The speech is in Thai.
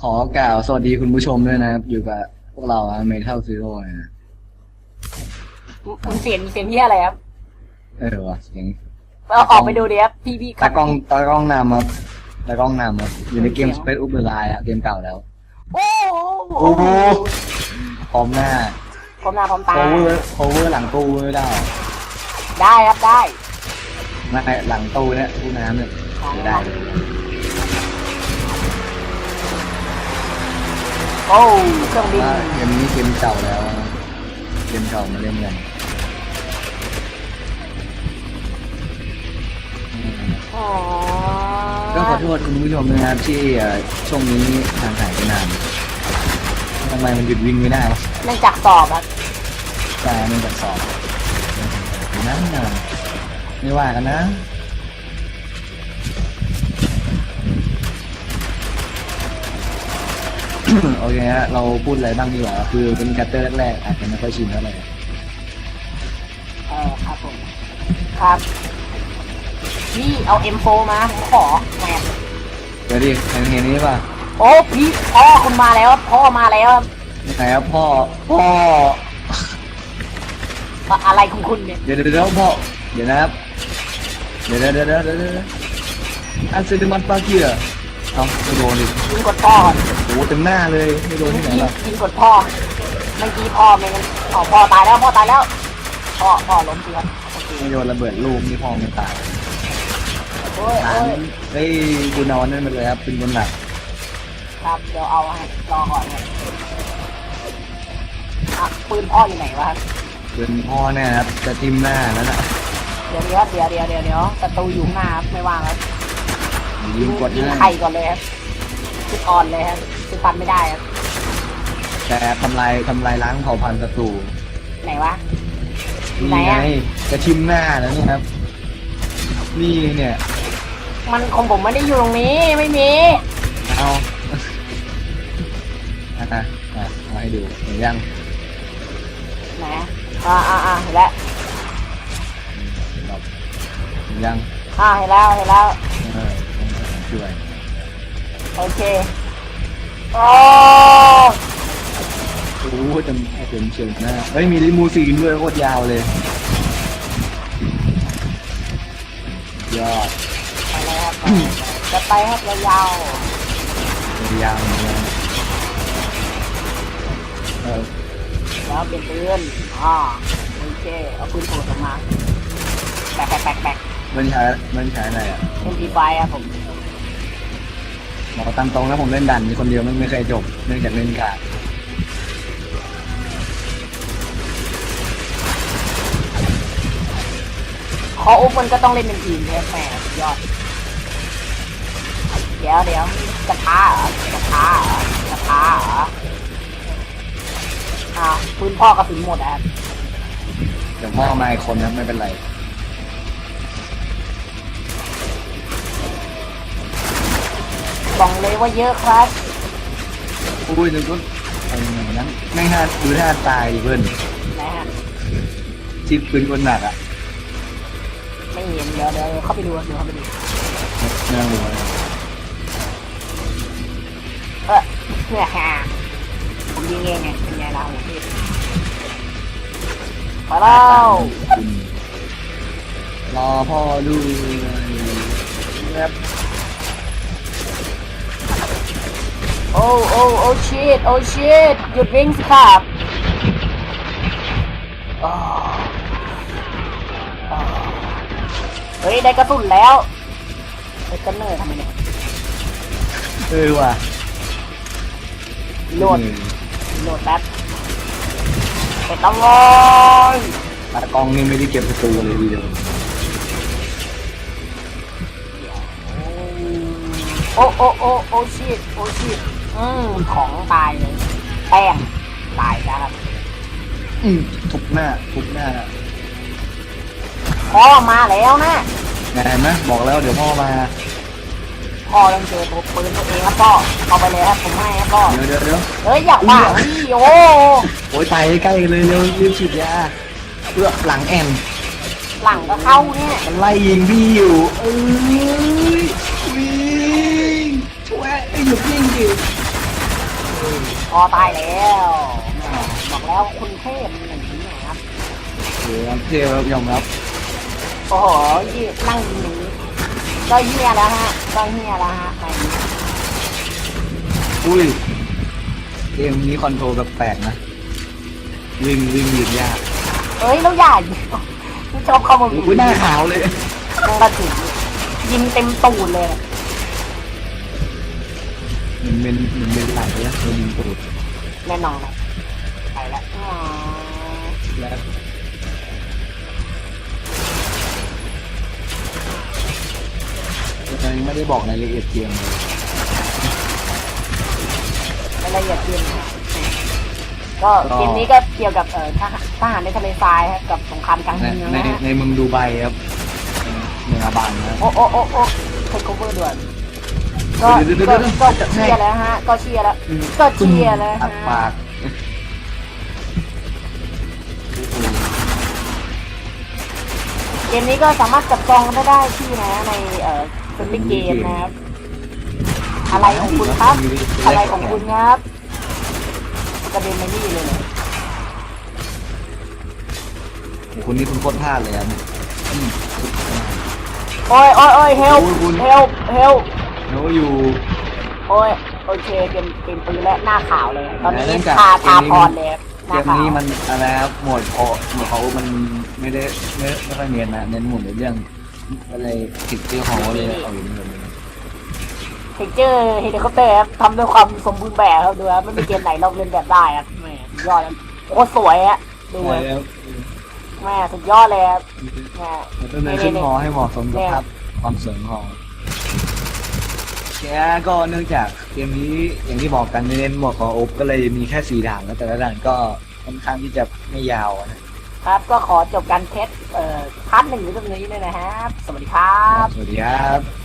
ขอกล่าวสวัสดีคุณผู้ชมด้วยนะครับ อยู่กับพวกเราเมทัลซีโร่นะคุณเสียงเสียงที่อะไรครับ เออว่ะเสียงเราออกไปดูดิครับพี่พี่ตากล้องตากล้องนำครับตากล้องนำครับอยู่ในเกม Space Up the Line อะเกมเก่าแล้วโอ้โอ้โหพร้อมหน้าพร้อมหน้าพร้อมตา cover cover หลังตู้ไม่ได้ ได้ครับได้ไม่หลังตู้เนี่ยตู้น้ำเนี่ยจะได้ โอ้เครื่องบินว่าเกมนี้เกมเก่าแล้วเกมเก่ามาเล่นกันอืมอ๋อก็ขอโทษคุณผู้ชมนะครับที่เอ่อช่วงนี้ทางหายไปนานทำไมมันหยุดวิ่งไม่ได้วะเนื่องจากสอบครับแต่เนื่องจากสอบนั่นน่ะไม่ว่ากันนะ โอเคฮะเราพูดอะไรบ้างดีกว่าคือเป็นแคตเตอร์แรกๆอาจจะไม่ค่อยชินเท่าไหร่เออครับผมครับ พี่เอา M4 มาผมขอแหมเดี๋ยวดิเห็นเห็นนี้ป่ะโอ้พี่พ่อคุณมาแล้วครับพ่อมาแล้วครับไหนครับพ่อพ่ออะไรของคุณเนี่ยเดี๋ยวเดี๋ยวเดี๋ยวพ่อเดี๋ยวนะครับเดี๋ยวเดี๋ยวเดี๋ยวเดี๋ยวเดี๋ยวอันเซนมันปาเกีย เอาไม่โดนดิยิงกดพ่อก่อนโอ้โหเต็มหน้าเลยไม่โดนที่ไหนยิงล่ะยิงกดพ่อเมื่อกี้พ่อไม่งั้นอ๋อพ่อตายแล้วพ่อตายแล้วพ่อพ่อล้มจริงครับโอเคไม่โดนระเบิดลูกนี่พ่อไม่ตายโอ้ยอ่าโอ้ยเฮ้ยคุณเอาอันนั่นไปเลยครับเป็นบนหนักครับเดี๋ยวเอาให้รอก่อนครับอะปืนพ่ออยู่ไหนวะครับเป็นพ่อเนี่ยนะครับจะทิมหน้าแล้วน่ะเดี๋ยวเดี๋ยวเดี๋ยวเดี๋ยวเดี๋ยวเดี๋ยวศัตรูอยู่ข้างหน้าครับไม่ว่างครับ ยิงกดยิงให้ไข่ก่อนเลยครับชุดออนเลยครับชุดฟันไม่ได้ครับแต่ทำลายทำลายล้างเผ่าพันธุ์ศัตรูไหนวะไหนนี่ไงอะจะทิมหน้าแล้วนี่ครับ นี่เนี่ย มันของผมไม่ได้อยู่ตรงนี้ไม่มี เอา อะอะอะเอาให้ดูเห็นยังไหนอ่าอ่าอ่าเห็นแล้วเห็นยัง อ่าเห็นแล้วเห็นแล้ว เออ ช่วย โอเคโอ้โอ้โหจำเต็มเฉียวหน้าเฮ้ย มีลิมูซีนด้วยโคตรยาวเลย ยอดไปเลยครับจะไปครับยาวยาวเลยเออๆแล้วเปลี่ยนปืนอ่าโอเคเอาปืนโผล่ออกมาแบกแบกแบกแบกมันใช้มันใช้อะไรอะ เป็นดีไฟครับผม บอกตามตรงนะผมเล่นดันมีคนเดียวมันไม่เคยจบ เนื่องจากเล่นกาดคออุ๊บมันก็ต้องเล่นเป็นทีมใช่ไหมสุดยอด เดี๋ยวเดี๋ยวจะท้าเหรอจะท้าเหรอจะท้าเหรออ้าวปืนพ่อกระสุนหมดอะครับเดี๋ยวพ่อมาอีกคนนะไม่เป็นไร บอกเลยว่าเยอะครับอุ้ยนึกว่าไอ้หนนั้นไม่น่าดูท่าตายดิเพื่อนนะฮะจิบปืนคนหนักอะไม่เห็นเดี๋ยวเดี๋ยวเข้าไปดูเดี๋ยวเข้าไปดูเนื้อหัวเลยเออเนี่ยฮะผมยิงเองไงเป็นไงล่ะโอ้โหพี่ไปแล้วรอพ่อดูครั โอ้โอ้โอ้ชิตโอ้ชิตหยุดวิ่งสิครับอ้าวอ้าวเฮ้ย ได้กระสุนแล้วไอ้กันเนอร์ทำไมเนี่ยเออว่ะโหลดโหลดแป๊บเป็ดตะวอยตากล้องนี่ไม่ได้เก็บประตูเลยทีเดียวโอ้โอ้โอ้โอ้ชิตโอ้ชิต อืมของตายเลยแป้งตายนะครับอืมทุบหน้าทุบหน้าพ่อมาแล้วนะไงเห็นไหมบอกแล้วเดี๋ยวพ่อมาพ่อต้องเจอตัวปืนตัวเองครับพ่อเอาไปเลยครับผมให้ครับพ่อเดี๋ยวเดี๋ยวเดี๋ยวเฮ้ยอยากว่าพี่โอ้โอ้ยไปใกล้เลยเร็วรีบฉีดยาเพื่อหลังแอนหลังก็เข้าเนี่ยมันไล่ยิงพี่อยู่เอ้ยวิ่งช่วยไอ้ยหยุดยิงดิ พอตายแล้วบอกแล้วคุณเทพมันอย่งนี้นะครับโอ้ยเท่ครับยอมรับโอ้โหยี่นั่งอย่างนี้ก็เฮียแล้วฮะก็เฮียแล้วฮะในนี้อุ้ยเกมนี้คอนโทรลแปลกๆนะวิ่งวิ่งยืนยากเอ้ยแล้วอย่ายิงไม่ชอบเข้ามาอุ้ยหน้าขาวเลยกระถิ่นยิงเต็มตูดเลย มันเป็นมันเป็นไหลแล้วมันยิงตูดแน่นอนครับไปแล้วอ๋อแล้วยังไม่ได้บอกรายละเอียดเกมเลยรายละเอียดเกมนะก็เกมนี้ก็เกี่ยวกับเอ่อทหารทหารในทะเลทรายครับกับสงครามกลางในเมืองในนะฮะในเมืองดูไบครับเมืองอาบานนะ โอ้โอ้โอ้โอ้เทคโอเวอร์ด่วน ก็เดี๋ยวเดี๋ยวก็เดี๋ยวก็เชียร์แล้วฮะ ก็เชียร์แล้วก็เชียร์แล้วอัดฮะปากเกมนี้ก็สามารถจับจองกันได้ที่นะในเอ่อสปิกเกมนะครับอะไรของคุณครับ อะไรของคุณครับกระเด็นมานี่เลยเนี่ยโอ้โหคุณนี่คุณโคตรพลาดเลยครับอืม โอ้ยโอ้ยโอ้ยเฮลโอ้ยคุณเฮ ลเฮลแล้วก็อยู่โอ้ยโอเคเกมเกมปืนและหน้าขาวเลย ตอนนี้เนื่องจากทาเกทามนี้พมัรเลยครับหเกน้ามขาวนี้มันอะไรครับหมวดคอหมวดเขามันไม่ได้ไม่ไม่ค่อยเน้นนะเน้นหมวดในเรื่องอะไรติดเรื่องของเลยเอาอยู่นี่เลยเทคเจอร์เฮลิคอปเตอร์ครับทำด้วยความสมบูรณ์แบบครับดูครับไม่มีเกมไหนลอกเลียนแบบได้ครับแหมสุดยอดครับโคตรสวยฮะดูใช่ครับแล้วแม่สุดยอดเลยครับแม่มันต้องเดินขึ้นหอให้เหมาะสมกับภาพความสวยของ หอแค่ก็เนื่องจากเกมนี้อย่างที่บอกกันเน้นหมวดของโอบก็เลยมีแค่สี่ด่านแล้วแต่ละด่านก็ค่อนข้างที่จะไม่ยาวนะครับก็ขอจบการเทสเอ่อพาร์ทหนึ่งในตรงนี้เลยนะครับ สวัสดีครับ สวัสดีครับ